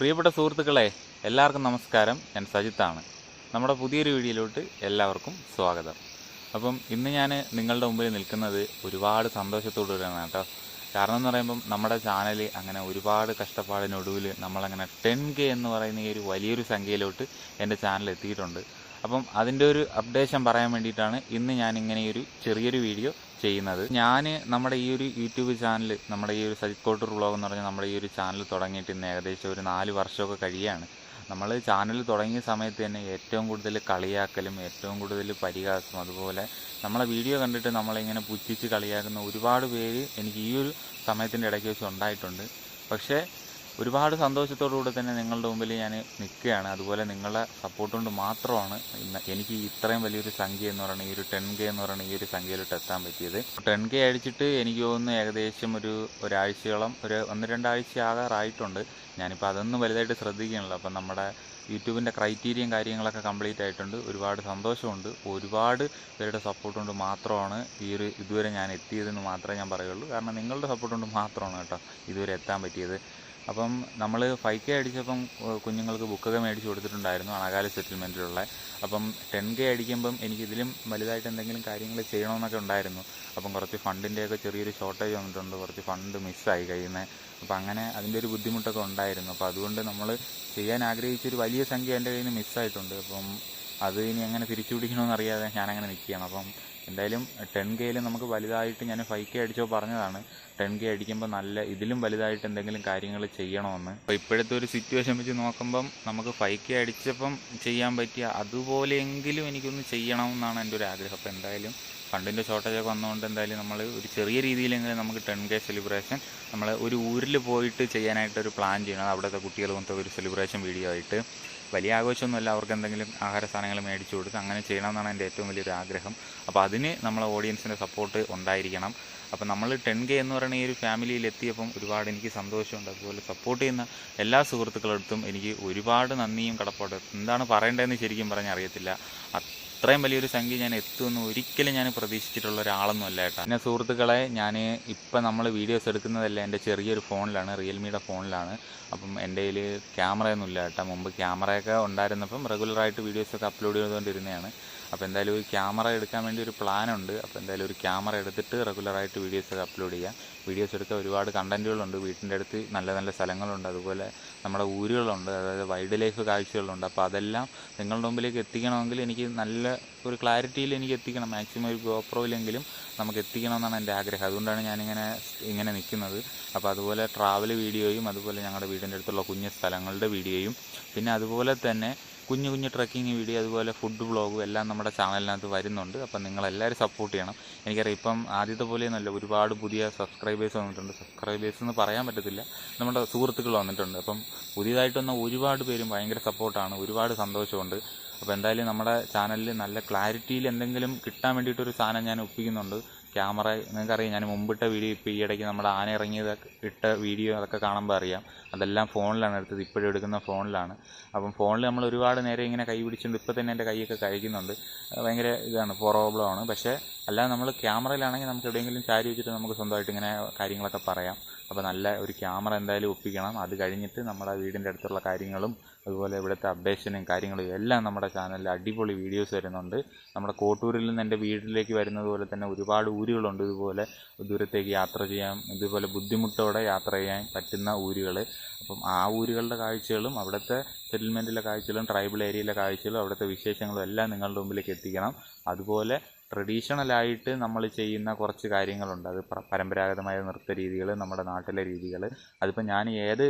പ്രിയപ്പെട്ട സുഹൃത്തുക്കളെ എല്ലാവർക്കും നമസ്കാരം. ഞാൻ സജിത്താണ്. നമ്മുടെ പുതിയൊരു വീഡിയോയിലോട്ട് എല്ലാവർക്കും സ്വാഗതം. അപ്പം ഇന്ന് ഞാൻ നിങ്ങളുടെ മുമ്പിൽ നിൽക്കുന്നത് ഒരുപാട് സന്തോഷത്തോടുകൂടിയാണ് കേട്ടോ. കാരണം എന്ന് പറയുമ്പം നമ്മുടെ ചാനൽ അങ്ങനെ ഒരുപാട് കഷ്ടപ്പാടിനൊടുവിൽ നമ്മളങ്ങനെ ടെൻ കെ എന്ന് പറയുന്ന ഈ ഒരു വലിയൊരു സംഖ്യയിലോട്ട് എന്റെ ചാനൽ എത്തിയിട്ടുണ്ട്. അപ്പം അതിന്റെ ഒരു അപ്ഡേഷൻ പറയാൻ വേണ്ടിയിട്ടാണ് ഇന്ന് ഞാൻ ഇങ്ങനെ ഒരു ചെറിയൊരു വീഡിയോ ചെയ്യുന്നത്. ഞാൻ നമ്മുടെ ഈ ഒരു യൂട്യൂബ് ചാനൽ നമ്മുടെ ഈ ഒരു സജിത് കോട്ടൂർ വ്ളോഗ് എന്ന് പറഞ്ഞാൽ നമ്മുടെ ഈ ഒരു ചാനൽ തുടങ്ങിയിട്ട് ഇന്ന് ഏകദേശം ഒരു നാല് വർഷമൊക്കെ കഴിയുകയാണ് നമ്മൾ ചാനൽ തുടങ്ങിയ സമയത്ത് തന്നെ ഏറ്റവും കൂടുതൽ കളിയാക്കലും ഏറ്റവും കൂടുതൽ പരിഹാസം അതുപോലെ നമ്മളെ വീഡിയോ കണ്ടിട്ട് നമ്മളിങ്ങനെ പുച്ഛിച്ച് കളിയാക്കുന്ന ഒരുപാട് പേര് എനിക്ക് ഈ ഒരു സമയത്തിന്റെ ഇടയ്ക്ക് വെച്ച് ഉണ്ടായിട്ടുണ്ട്. പക്ഷേ ഒരുപാട് സന്തോഷത്തോടുകൂടെ തന്നെ നിങ്ങളുടെ മുമ്പിൽ ഞാൻ നിൽക്കുകയാണ്. അതുപോലെ നിങ്ങളുടെ സപ്പോർട്ട് കൊണ്ട് മാത്രമാണ് ഇന്ന് എനിക്ക് ഇത്രയും വലിയൊരു സംഖ്യ എന്ന് പറയുന്നത് ഈ ഒരു ടെൻ കെ എന്ന് പറയുന്ന ഈ ഒരു സംഖ്യയിലോട്ട് എത്താൻ പറ്റിയത്. ടെൻ കെ അടിച്ചിട്ട് എനിക്ക് തോന്നുന്നു ഏകദേശം ഒരു ഒരാഴ്ചയോളം ഒരു ഒന്ന് രണ്ടാഴ്ച ആകാറായിട്ടുണ്ട്. ഞാനിപ്പോൾ അതൊന്നും വലുതായിട്ട് ശ്രദ്ധിക്കണില്ല അപ്പം നമ്മുടെ യൂട്യൂബിന്റെ ക്രൈറ്റീരിയയും കാര്യങ്ങളൊക്കെ കംപ്ലീറ്റ് ആയിട്ടുണ്ട്. ഒരുപാട് സന്തോഷമുണ്ട്. ഒരുപാട് പേരുടെ സപ്പോർട്ട് കൊണ്ട് മാത്രമാണ് ഈ ഒരു ഇതുവരെ ഞാൻ എത്തിയതെന്ന് മാത്രമേ ഞാൻ പറയുള്ളൂ. കാരണം നിങ്ങളുടെ സപ്പോർട്ട് കൊണ്ട് മാത്രമാണ് കേട്ടോ ഇതുവരെ എത്താൻ പറ്റിയത്. അപ്പം നമ്മൾ ഫൈവ് കെ അടിച്ചപ്പം കുഞ്ഞുങ്ങൾക്ക് ബുക്കൊക്കെ മേടിച്ച് കൊടുത്തിട്ടുണ്ടായിരുന്നു അണകാല സെറ്റിൽമെന്റിലുള്ള അപ്പം ടെൻ കെ അടിക്കുമ്പം എനിക്ക് ഇതിലും വലുതായിട്ട് എന്തെങ്കിലും കാര്യങ്ങൾ ചെയ്യണമെന്നൊക്കെ ഉണ്ടായിരുന്നു. അപ്പം കുറച്ച് ഫണ്ടിന്റെയൊക്കെ ചെറിയൊരു ഷോർട്ടേജ് വന്നിട്ടുണ്ട് കുറച്ച് ഫണ്ട് മിസ്സായി കയ്യിൽ അപ്പം അങ്ങനെ അതിന്റെ ഒരു ബുദ്ധിമുട്ടൊക്കെ ഉണ്ടായിരുന്നു. അപ്പം അതുകൊണ്ട് നമ്മൾ ചെയ്യാൻ ആഗ്രഹിച്ചൊരു വലിയ സംഖ്യ എന്റെ കയ്യിൽ നിന്ന് മിസ്സായിട്ടുണ്ട് അപ്പം അത് ഇനി എങ്ങനെ തിരിച്ചു പിടിക്കണമെന്നറിയാതെ ഞാനങ്ങനെ നിൽക്കുകയാണ് അപ്പം എന്തായാലും ടെൻ കെയിൽ നമുക്ക് വലുതായിട്ട് ഞാൻ ഫൈവ് കെ അടിച്ചോ പറഞ്ഞതാണ്. ടെൻ കെ അടിക്കുമ്പോൾ നല്ല ഇതിലും വലുതായിട്ട് എന്തെങ്കിലും കാര്യങ്ങൾ ചെയ്യണമെന്ന് അപ്പോൾ ഇപ്പോഴത്തെ ഒരു സിറ്റുവേഷൻ വെച്ച് നോക്കുമ്പം നമുക്ക് ഫൈവ് കെ അടിച്ചപ്പം ചെയ്യാൻ പറ്റിയ അതുപോലെയെങ്കിലും എനിക്കൊന്ന് ചെയ്യണമെന്നാണ് എന്റെ ഒരു ആഗ്രഹം. അപ്പോൾ എന്തായാലും ഫണ്ടിന്റെ ഷോർട്ടേജൊക്കെ വന്നതുകൊണ്ട് എന്തായാലും നമ്മൾ ഒരു ചെറിയ രീതിയിലെങ്കിലും നമുക്ക് ടെൻ കെ സെലിബ്രേഷൻ നമ്മൾ ഒരു ഊരിൽ പോയിട്ട് ചെയ്യാനായിട്ട് ഒരു പ്ലാൻ ചെയ്യണം അവിടുത്തെ കുട്ടികൾ മൊത്തം ഒരു സെലിബ്രേഷൻ വീഡിയോ ആയിട്ട്. വലിയ ആഘോഷമൊന്നുമല്ല അവർക്ക് എന്തെങ്കിലും ആഹാര സാധനങ്ങൾ മേടിച്ചു കൊടുക്കുക അങ്ങനെ ചെയ്യണമെന്നാണ് എന്റെ ഏറ്റവും വലിയൊരു ആഗ്രഹം. അപ്പോൾ അതിന് നമ്മളെ ഓഡിയൻസിന്റെ സപ്പോർട്ട് ഉണ്ടായിരിക്കണം. അപ്പോൾ നമ്മൾ ടെൻ കെ എന്ന് പറയുന്ന ഈ ഒരു ഫാമിലിയിൽ എത്തിയപ്പം ഒരുപാട് എനിക്ക് സന്തോഷമുണ്ട്. അതുപോലെ സപ്പോർട്ട് ചെയ്യുന്ന എല്ലാ സുഹൃത്തുക്കളടുത്തും എനിക്ക് ഒരുപാട് നന്ദിയും കടപ്പാട്. എന്താണ് പറയേണ്ടതെന്ന് ശരിക്കും പറഞ്ഞാൽ അത്രയും വലിയൊരു സംഖ്യ ഞാൻ എത്തുമെന്ന് ഒരിക്കലും ഞാൻ പ്രതീക്ഷിച്ചിട്ടുള്ള ഒരാളൊന്നും അല്ല കേട്ടോ. പിന്നെ സുഹൃത്തുക്കളെ ഞാൻ ഇപ്പം നമ്മൾ വീഡിയോസ് എടുക്കുന്നതല്ല എന്റെ ചെറിയൊരു ഫോണിലാണ് റിയൽമിയുടെ ഫോണിലാണ്. അപ്പം എന്റെ കയ്യിൽ ക്യാമറയൊന്നും ഇല്ല കേട്ടോ. മുമ്പ് ക്യാമറയൊക്കെ ഉണ്ടായിരുന്നപ്പം റെഗുലറായിട്ട് വീഡിയോസൊക്കെ അപ്ലോഡ് ചെയ്തുകൊണ്ടിരുന്നതാണ്. അപ്പോൾ എന്തായാലും ഒരു ക്യാമറ എടുക്കാൻ വേണ്ടി ഒരു പ്ലാൻ ഉണ്ട് അപ്പോൾ എന്തായാലും ഒരു ക്യാമറ എടുത്തിട്ട് റെഗുലറായിട്ട് വീഡിയോസ് അപ്ലോഡ് ചെയ്യാം. വീഡിയോസ് എടുക്കാൻ ഒരുപാട് കണ്ടന്റുകളുണ്ട് വീട്ടിന്റെ അടുത്ത് നല്ല നല്ല സ്ഥലങ്ങളുണ്ട്. അതുപോലെ നമ്മുടെ ഊരുകളുണ്ട്. അതായത് വൈൽഡ് ലൈഫ് കാഴ്ചകളുണ്ട്. അപ്പോൾ അതെല്ലാം നിങ്ങളുടെ മുമ്പിലേക്ക് എത്തിക്കണമെങ്കിൽ എനിക്ക് നല്ല ഒരു ക്ലാരിറ്റിയിൽ എനിക്ക് എത്തിക്കണം. മാക്സിമം ഒരു ഗോപ്രോയിലെങ്കിലും നമുക്ക് എത്തിക്കണം എന്നാണ് എന്റെ ആഗ്രഹം. അതുകൊണ്ടാണ് ഞാനിങ്ങനെ ഇങ്ങനെ നിൽക്കുന്നത്. അപ്പോൾ അതുപോലെ ട്രാവൽ വീഡിയോയും അതുപോലെ ഞങ്ങളുടെ വീടിന്റെ അടുത്തുള്ള കുഞ്ഞു സ്ഥലങ്ങളുടെ വീഡിയോയും പിന്നെ അതുപോലെ തന്നെ കുഞ്ഞു കുഞ്ഞു ട്രക്കിംഗ് വീഡിയോ അതുപോലെ ഫുഡ് വ്ളോഗും എല്ലാം നമ്മുടെ ചാനലിനകത്ത് വരുന്നുണ്ട്. അപ്പം നിങ്ങളെല്ലാവരും സപ്പോർട്ട് ചെയ്യണം. എനിക്കറിയാം ഇപ്പം ആദ്യത്തെ പോലെയൊന്നുമല്ല ഒരുപാട് പുതിയ സബ്സ്ക്രൈബേഴ്സ് വന്നിട്ടുണ്ട്. സബ്സ്ക്രൈബേഴ്സ് എന്ന് പറയാൻ പറ്റത്തില്ല. നമ്മുടെ സുഹൃത്തുക്കൾ വന്നിട്ടുണ്ട്. അപ്പം പുതിയതായിട്ട് വന്ന ഒരുപാട് പേരും ഭയങ്കര സപ്പോർട്ടാണ് ഒരുപാട് സന്തോഷമുണ്ട്. അപ്പോൾ എന്തായാലും നമ്മുടെ ചാനലിൽ നല്ല ക്ലാരിറ്റിയിൽ എന്തെങ്കിലും കിട്ടാൻ വേണ്ടിയിട്ടൊരു സാധനം ഞാൻ ഒപ്പിക്കുന്നുണ്ട്. ക്യാമറ നിങ്ങൾക്കറിയാം ഞാൻ മുമ്പിട്ട വീഡിയോ ഇപ്പോൾ ഈ ഇടയ്ക്ക് നമ്മുടെ ആന ഇറങ്ങിയത് ഇട്ട വീഡിയോ അതൊക്കെ കാണുമ്പോൾ അറിയാം. അതെല്ലാം ഫോണിലാണ് എടുത്തത് ഇപ്പോഴും എടുക്കുന്ന ഫോണിലാണ്. അപ്പം ഫോണിൽ നമ്മൾ ഒരുപാട് നേരം ഇങ്ങനെ കൈ പിടിച്ചുകൊണ്ട് ഇപ്പോൾ തന്നെ എന്റെ കൈയൊക്കെ കഴിക്കുന്നുണ്ട് ഭയങ്കര ഇതാണ് പ്രോബ്ലമാണ് പക്ഷേ അല്ലാതെ നമ്മൾ ക്യാമറയിലാണെങ്കിൽ നമുക്ക് എവിടെയെങ്കിലും ചാരി വെച്ചിട്ട് നമുക്ക് സ്വന്തമായിട്ട് ഇങ്ങനെ കാര്യങ്ങളൊക്കെ പറയാം. അപ്പോൾ നല്ല ഒരു ക്യാമറ എന്തായാലും ഒപ്പിക്കണം. അത് കഴിഞ്ഞിട്ട് നമ്മുടെ വീടിന്റെ അടുത്തുള്ള കാര്യങ്ങളും അതുപോലെ ഇവിടുത്തെ അപ്ഡേഷനും കാര്യങ്ങളും എല്ലാം നമ്മുടെ ചാനലിൽ അടിപൊളി വീഡിയോസ് വരുന്നുണ്ട്. നമ്മുടെ കോട്ടൂരിൽ നിന്ന് എന്റെ വീട്ടിലേക്ക് വരുന്നത് പോലെ തന്നെ ഒരുപാട് ഊരുകളുണ്ട്. ഇതുപോലെ ദൂരത്തേക്ക് യാത്ര ചെയ്യാം ഇതുപോലെ ബുദ്ധിമുട്ടോടെ യാത്ര ചെയ്യാൻ പറ്റുന്ന ഊരുകൾ അപ്പം ആ ഊരുകളുടെ കാഴ്ചകളും അവിടുത്തെ സെറ്റിൽമെന്റിലെ കാഴ്ചകളും ട്രൈബൽ ഏരിയയിലെ കാഴ്ചകളും അവിടുത്തെ വിശേഷങ്ങളും എല്ലാം നിങ്ങളുടെ മുമ്പിലേക്ക് എത്തിക്കണം. അതുപോലെ ട്രഡീഷണലായിട്ട് നമ്മൾ ചെയ്യുന്ന കുറച്ച് കാര്യങ്ങളുണ്ട്. അത് പരമ്പരാഗതമായ നൃത്ത രീതികൾ നമ്മുടെ നാട്ടിലെ രീതികൾ. അതിപ്പോൾ ഞാൻ ഏത്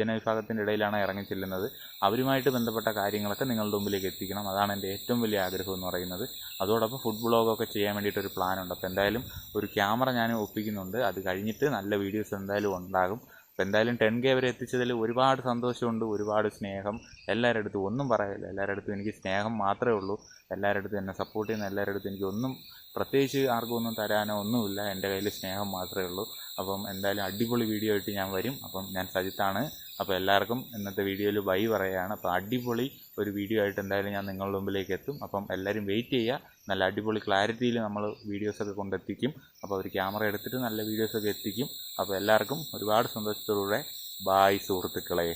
ജനവിഭാഗത്തിന്റെ ഇടയിലാണ് ഇറങ്ങി ചെല്ലുന്നത് അവരുമായിട്ട് ബന്ധപ്പെട്ട കാര്യങ്ങളൊക്കെ നിങ്ങളുടെ മുമ്പിലേക്ക് എത്തിക്കണം. അതാണ് എന്റെ ഏറ്റവും വലിയ ആഗ്രഹം എന്ന് പറയുന്നത്. അതോടൊപ്പം ഫുഡ് ബ്ലോഗൊക്കെ ചെയ്യാൻ വേണ്ടിയിട്ടൊരു പ്ലാനുണ്ട്. അപ്പോൾ എന്തായാലും ഒരു ക്യാമറ ഞാൻ ഒപ്പിക്കുന്നുണ്ട്. അത് കഴിഞ്ഞിട്ട് നല്ല വീഡിയോസ് എന്തായാലും ഉണ്ടാകും. എന്തായാലും ടെൻ കെ വരെ എത്തിച്ചതിൽ ഒരുപാട് സന്തോഷമുണ്ട് ഒരുപാട് സ്നേഹം. എല്ലാവരുടെ അടുത്തും ഒന്നും പറയില്ല എല്ലാവരുടെ അടുത്തും എനിക്ക് സ്നേഹം മാത്രമേ ഉള്ളൂ. എല്ലാവരുടെ അടുത്തും എന്നെ സപ്പോർട്ട് ചെയ്യുന്ന എല്ലാവരുടെ അടുത്തും എനിക്കൊന്നും പ്രത്യേകിച്ച് ആർക്കും ഒന്നും തരാനോ ഒന്നുമില്ല. എന്റെ കയ്യിൽ സ്നേഹം മാത്രമേ ഉള്ളൂ. അപ്പം എന്തായാലും അടിപൊളി വീഡിയോ ആയിട്ട് ഞാൻ വരും. അപ്പം ഞാൻ സജിത്താണ് അപ്പോൾ എല്ലാവർക്കും ഇന്നത്തെ വീഡിയോയിൽ ബൈ പറയുകയാണ് അപ്പോൾ അടിപൊളി ഒരു വീഡിയോ ആയിട്ട് എന്തായാലും ഞാൻ നിങ്ങളുടെ മുമ്പിലേക്ക് എത്തും. അപ്പം എല്ലാവരും വെയിറ്റ് ചെയ്യുക. നല്ല അടിപൊളി ക്ലാരിറ്റിയിൽ നമ്മൾ വീഡിയോസൊക്കെ കൊണ്ടെത്തിക്കും. അപ്പോൾ ഒരു ക്യാമറ എടുത്തിട്ട് നല്ല വീഡിയോസൊക്കെ എത്തിക്കും. അപ്പോൾ എല്ലാവർക്കും ഒരുപാട് സന്തോഷത്തോടെ ബായ് സുഹൃത്തുക്കളെ.